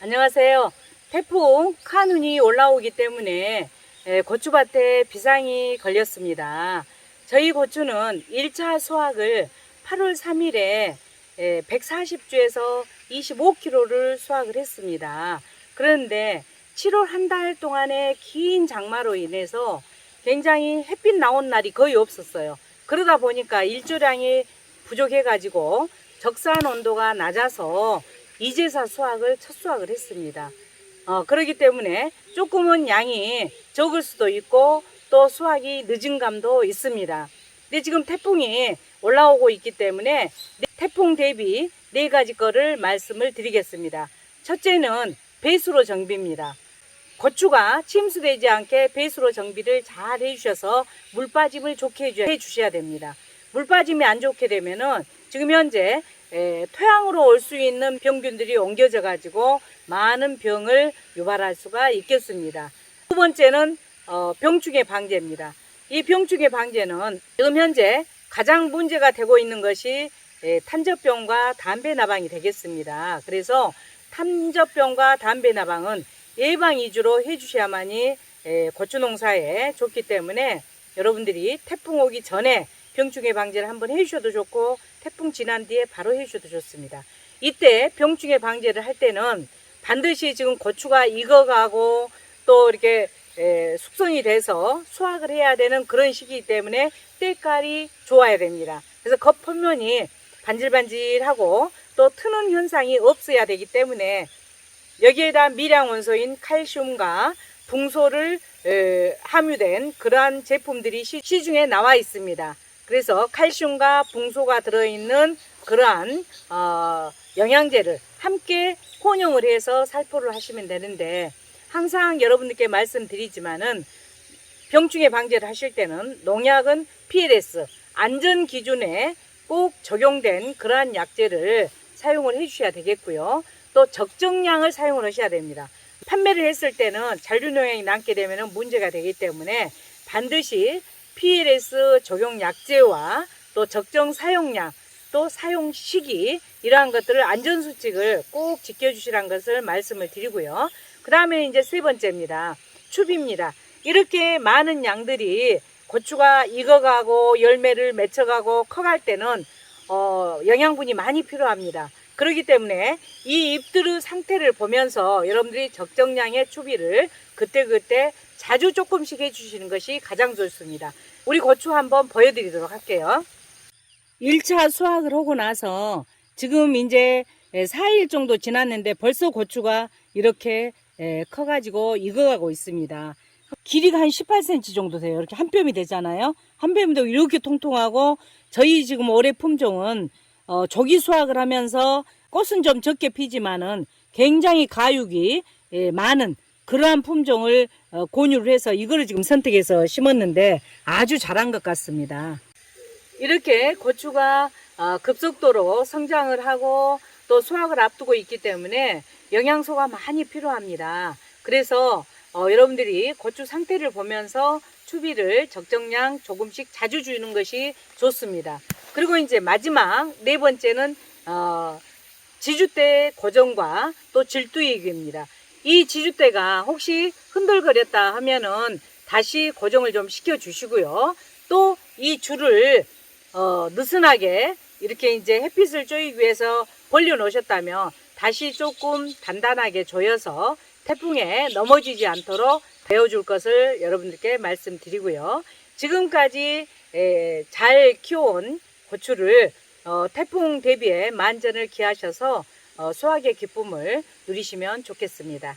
안녕하세요. 태풍 카눈이 올라오기 때문에 에, 고추밭에 비상이 걸렸습니다. 저희 고추는 1차 수확을 8월 3일에 140주에서 25kg를 수확을 했습니다. 그런데 7월 한 달 동안의 긴 장마로 인해서 굉장히 햇빛 나온 날이 거의 없었어요. 그러다 보니까 일조량이 부족해가지고 적산 온도가 낮아서 이제사 수확을 첫 수확을 했습니다. 어, 그렇기 때문에 조금은 양이 적을 수도 있고 또 수확이 늦은 감도 있습니다. 근데 지금 태풍이 올라오고 있기 때문에 태풍 대비 네 가지 거를 말씀을 드리겠습니다. 첫째는 배수로 정비입니다. 고추가 침수되지 않게 배수로 정비를 잘 해주셔서 물 빠짐을 좋게 해주셔야 됩니다. 물 빠짐이 안 좋게 되면은 지금 현재 에, 토양으로 올 수 있는 병균들이 옮겨져 가지고 많은 병을 유발할 수가 있겠습니다. 두 번째는 어, 병충해 방제입니다. 이 병충해 방제는 지금 현재 가장 문제가 되고 있는 것이 에, 탄저병과 담배 나방이 되겠습니다. 그래서 탄저병과 담배 나방은 예방 위주로 해주셔야만이 에, 고추 농사에 좋기 때문에 여러분들이 태풍 오기 전에 병충해 방제를 한번 해주셔도 좋고 태풍 지난 뒤에 바로 해주셔도 좋습니다. 이때 병충해 방제를 할 때는 반드시 지금 고추가 익어가고 또 이렇게 에, 숙성이 돼서 수확을 해야 되는 그런 시기이기 때문에 때깔이 좋아야 됩니다. 그래서 겉표면이 반질반질하고 또 트는 현상이 없어야 되기 때문에 여기에다 미량 원소인 칼슘과 붕소를 에, 함유된 그러한 제품들이 시, 시중에 나와 있습니다. 그래서 칼슘과 붕소가 들어있는 그러한 어, 영양제를 함께 혼용을 해서 살포를 하시면 되는데 항상 여러분들께 말씀드리지만은 병충해 방제를 하실 때는 농약은 PLS 안전 기준에 꼭 적용된 그러한 약제를 사용을 해주셔야 되겠고요. 또 적정량을 사용을 하셔야 됩니다. 판매를 했을 때는 잔류 농약이 남게 되면 문제가 되기 때문에 반드시 PLS 적용 약제와 또 적정 사용량 또 사용 시기 이러한 것들을 안전 수칙을 꼭 지켜주시라는 것을 말씀을 드리고요. 그 다음에 이제 세 번째입니다. 추비입니다. 이렇게 많은 양들이 고추가 익어가고 열매를 맺혀가고 커갈 때는 어, 영양분이 많이 필요합니다. 그렇기 때문에 이 잎들의 상태를 보면서 여러분들이 적정량의 추비를 그때그때 자주 조금씩 해주시는 것이 가장 좋습니다. 우리 고추 한번 보여드리도록 할게요. 1차 수확을 하고 나서 지금 이제 4일 정도 지났는데 벌써 고추가 이렇게 커가지고 익어가고 있습니다. 길이가 한 18cm 정도 돼요. 이렇게 한 뼘이 되잖아요. 한 뼘도 이렇게 통통하고 저희 지금 올해 품종은 어, 조기 수확을 하면서 꽃은 좀 적게 피지만은 굉장히 가육이 예, 많은 그러한 품종을 어, 권유를 해서 이거를 지금 선택해서 심었는데 아주 잘한 것 같습니다. 이렇게 고추가 어, 급속도로 성장을 하고 또 수확을 앞두고 있기 때문에 영양소가 많이 필요합니다. 그래서 어, 여러분들이 고추 상태를 보면서 추비를 적정량 조금씩 자주 주는 것이 좋습니다. 그리고 이제 마지막 네 번째는 어, 지주대 고정과 또 질두익입니다. 이 지주대가 혹시 흔들거렸다 하면은 다시 고정을 좀 시켜 주시고요. 또 이 줄을 어, 느슨하게 이렇게 이제 햇빛을 쬐기 위해서 벌려 놓으셨다면 다시 조금 단단하게 조여서 태풍에 넘어지지 않도록 베어줄 것을 여러분들께 말씀드리고요. 지금까지 에, 잘 키워온 고추를 어, 태풍 대비에 만전을 기하셔서 어, 수확의 기쁨을 누리시면 좋겠습니다.